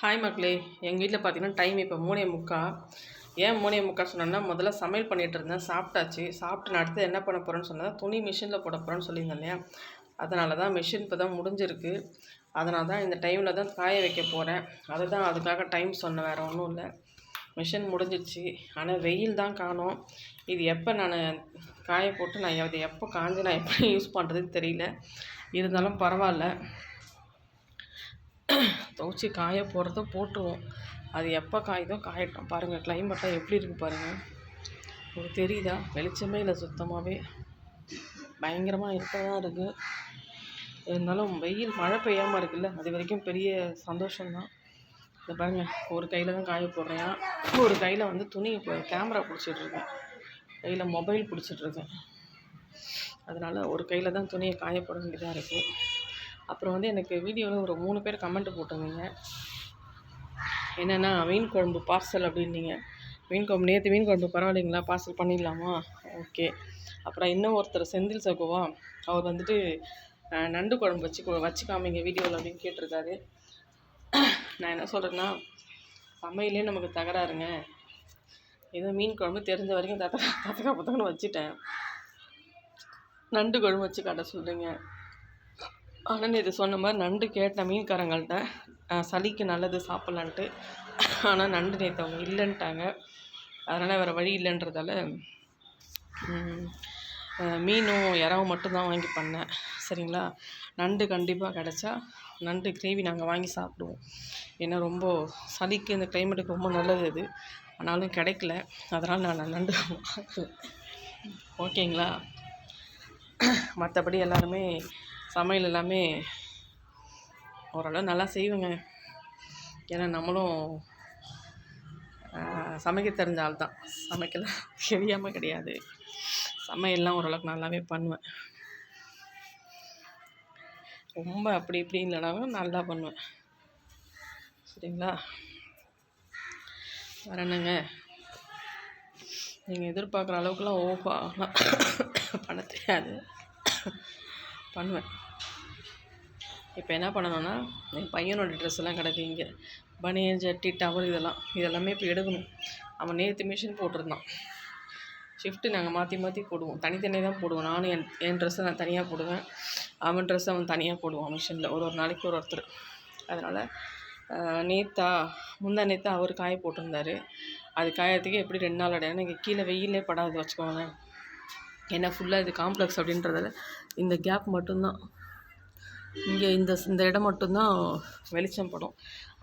Hi மக்களே எங்கள் வீட்டில் பார்த்தீங்கன்னா டைம் இப்போ மூணே முக்கா. ஏன் மூணே முக்கா சொன்னேன்னா முதல்ல சமையல் பண்ணிகிட்டு இருந்தேன் சாப்பிட்டாச்சு. சாப்பிட்டு நான் அடுத்து என்ன பண்ண போகிறேன்னு சொன்னால் துணி மிஷினில் போட போகிறேன்னு சொல்லியிருந்தேன் இல்லையா? அதனால தான் மிஷின் இப்போ தான் முடிஞ்சிருக்கு. அதனால தான் இந்த டைமில் தான் காய வைக்க போகிறேன் அதை தான் அதுக்காக டைம் சொன்னேன் வேறு ஒன்றும் இல்லை. மிஷின் முடிஞ்சிச்சு ஆனால் வெயில் தான் காணும். இது எப்போ நான் காய போட்டு நான் அதை எப்போ காஞ்சு நான் எப்படி யூஸ் பண்ணுறதுன்னு தெரியல. இருந்தாலும் பரவாயில்ல. துவச்சி காய போடுறத போட்டுருவோம். அது எப்போ காயுதோ காயட்டும். பாருங்கள் கிளைமேட்டாக எப்படி இருக்குது பாருங்கள் உங்களுக்கு தெரியுதா? வெளிச்சமே இல்லை சுத்தமாகவே பயங்கரமாக இருக்க தான் இருக்குது இருந்தாலும் வெயில் மழை பெய்யாமல் இருக்குல்ல அது வரைக்கும் பெரிய சந்தோஷம்தான். இந்த பாருங்கள் ஒரு கையில் தான் காய போடுறேன். ஒரு கையில் வந்து துணி கேமரா பிடிச்சிட்ருக்கேன் கையில் மொபைல் பிடிச்சிட்ருக்கேன் அதனால் ஒரு கையில் தான் துணியை காய போட வேண்டியதாக இருக்குது அப்புறம் வந்து எனக்கு வீடியோவில் ஒரு மூணு பேர் கமெண்ட் போட்டிருந்தீங்க. என்னென்னா மீன் குழம்பு பார்சல் அப்படின்னீங்க. மீன் குழம்பு நேற்று மீன் குழம்பு பரவாயில்லைங்களா? பார்சல் பண்ணிடலாமா? ஓகே அப்புறம் இன்னும் ஒருத்தர் செந்தில் சகோவா அவர் வந்துட்டு நண்டு குழம்பு வச்சு வச்சுக்காமீங்க வீடியோவில் அப்படின்னு கேட்டிருக்காரு. நான் என்ன சொல்கிறேன்னா சமையலே நமக்கு தகராறுங்க. ஏதோ மீன் குழம்பு தெரிஞ்ச வரைக்கும் தத்தக்கா தத்தக்கா பத்தக்கன்னு வச்சுட்டேன். நண்டு குழம்பு வச்சு காட்ட சொல்கிறீங்க ஆனால் இது சொன்ன மாதிரி நண்டு கேட்ட மீன்காரங்கள்ட்ட. சளிக்கு நல்லது சாப்பிட்லான்ட்டு. ஆனால் நண்டு நேற்று அவங்க இல்லைன்ட்டாங்க. அதனால் வேறு வழி இல்லைன்றதால மீனும் இறாவும் மட்டும்தான் வாங்கி பண்ணேன். சரிங்களா? நண்டு கண்டிப்பாக கிடச்சா நண்டு கிரேவி நாங்கள் வாங்கி சாப்பிடுவோம். ஏன்னா ரொம்ப சளிக்கு இந்த கிளைமேட்டுக்கு ரொம்ப நல்லது அது. ஆனாலும் கிடைக்கல. அதனால் நான் நண்டு ஓகேங்களா? மற்றபடி எல்லாருமே சமையல் எல்லாமே ஓரளவு நல்லா செய்வேங்க. ஏன்னா நம்மளும் சமைக்க தெரிஞ்ச ஆள் தான். சமைக்கலாம் தெரியாமல் கிடையாது. சமையல்லாம் ஓரளவுக்கு நல்லாவே பண்ணுவேன். ரொம்ப அப்படி இப்படி இல்லைனாலும் நல்லா பண்ணுவேன். சரிங்களா? வரணுங்க நீங்கள் எதிர்பார்க்குற அளவுக்குலாம் ஓப்பா பண்ண தெரியாது. பண்ணுவேன். இப்போ என்ன பண்ணணும்னா என் பையனோட ட்ரெஸ் எல்லாம் கிடக்கு இங்கே. பனியன் ஜட்டி டவல் இதெல்லாம். இதெல்லாமே இப்போ எடுக்கணும். அவன் நேற்று மிஷின் போட்டிருந்தான். ஷிஃப்ட்டு நாங்கள் மாற்றி மாற்றி போடுவோம். தனித்தனியாக தான் போடுவோம். நானும் என் என் ட்ரெஸ்ஸை நான் தனியாக போடுவேன். அவன் ட்ரெஸ்ஸை அவன் தனியாக போடுவான் மிஷினில் ஒரு ஒரு நாளைக்கு ஒரு ஒருத்தர். அதனால் நேத்தா முந்தா நேத்தா அவர் காய போட்டிருந்தார். அது காயறதுக்கு எப்படி ரெண்டு நாள் அடையாது இங்கே கீழே வெயிலே படாது வச்சுக்கோங்க ஏன்னா ஃபுல்லாக இது காம்ப்ளெக்ஸ் அப்படின்றதால இந்த கேப் மட்டும்தான். இங்கே இந்த இந்த இடம் மட்டும்தான் வெளிச்சம் படும்.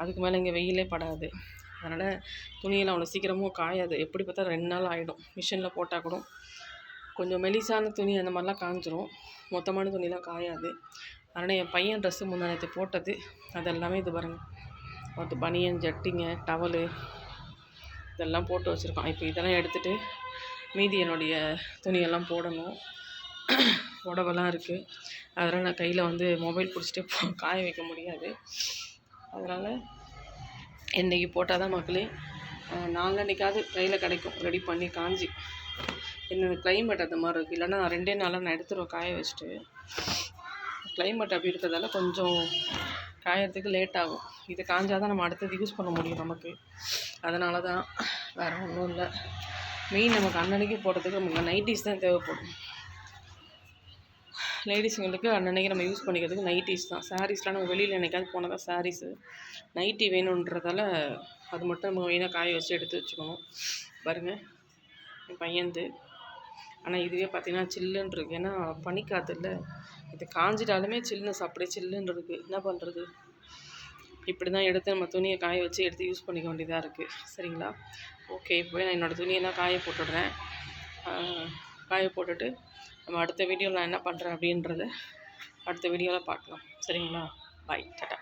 அதுக்கு மேலே இங்கே வெயிலே படாது. அதனால் துணியெல்லாம் அவ்வளோ சீக்கிரமும் காயாது. எப்படி பார்த்தா ரெண்டு நாள் ஆகிடும் மிஷினில் போட்டால் கூட கொஞ்சம் மெலிசான துணி அந்த மாதிரிலாம் காஞ்சிரும். மொத்தமான துணிலாம் காயாது. அதனால் என் பையன் ட்ரெஸ்ஸு முந்தானத்தை போட்டது. அது எல்லாமே இது பாருங்கள் அது பனியன் ஜட்டிங்க டவலு இதெல்லாம் போட்டு வச்சுருக்கான். இப்போ இதெல்லாம் எடுத்துகிட்டு மீதி என்னுடைய துணியெல்லாம் போடணும். புடவெல்லாம் இருக்குது அதனால் நான் கையில் வந்து மொபைல் பிடிச்சிட்டு காய வைக்க முடியாது. அதனால் இன்றைக்கி போட்டால் தான் மக்களே நாலன்னைக்காவது கையில் கிடைக்கும். ரெடி பண்ணி காஞ்சி. என்னோடய கிளைமேட் அந்த மாதிரி இருக்குது இல்லைன்னா ரெண்டே நாளாக நான் எடுத்துருவேன் காய வச்சுட்டு. கிளைமேட் அப்படி இருக்கிறதால கொஞ்சம் காயறதுக்கு லேட் ஆகும். இது காஞ்சால் தான் நம்ம அடுத்தது யூஸ் பண்ண முடியும் நமக்கு. அதனால தான் வேறு ஒன்றும் இல்லை. மெயின் நமக்கு அன்னன்னைக்கு போடுறதுக்கு நமக்கு நைட்டிஸ் தான் தேவைப்படும். லேடிஸுங்களுக்கு அன்னன்னைக்கு நம்ம யூஸ் பண்ணிக்கிறதுக்கு நைட்டிஸ் தான். சாரீஸ்லாம் நம்ம வெளியில் என்னைக்காவது போனால் தான் சாரீஸு நைட்டி வேணுன்றதால அது மட்டும் நம்ம மெயினாக காய வச்சு எடுத்து வச்சுக்கணும். பாருங்கள் என் பையன்து ஆனால் இதுவே பார்த்தீங்கன்னா சில்லுன்னு இருக்குது ஏன்னா பனிக்காற்று இல்லை. இது காஞ்சிட்டாலுமே சில்லுன்னு அப்படியே சில்லுன்னு இருக்குது என்ன பண்ணுறது இப்படி தான் எடுத்து நம்ம துணியை காய வச்சு எடுத்து யூஸ் பண்ணிக்க வேண்டியதாக இருக்குது சரிங்களா? ஓகே இப்போ நான் என்னோடய துணியெல்லாம் காய போட்டுடுறேன். காய போட்டுட்டு நம்ம அடுத்த வீடியோவில் நான் என்ன பண்ணுறேன் அப்படின்றத அடுத்த வீடியோவில் பார்க்கலாம். சரிங்களா? பாய் டாட்டா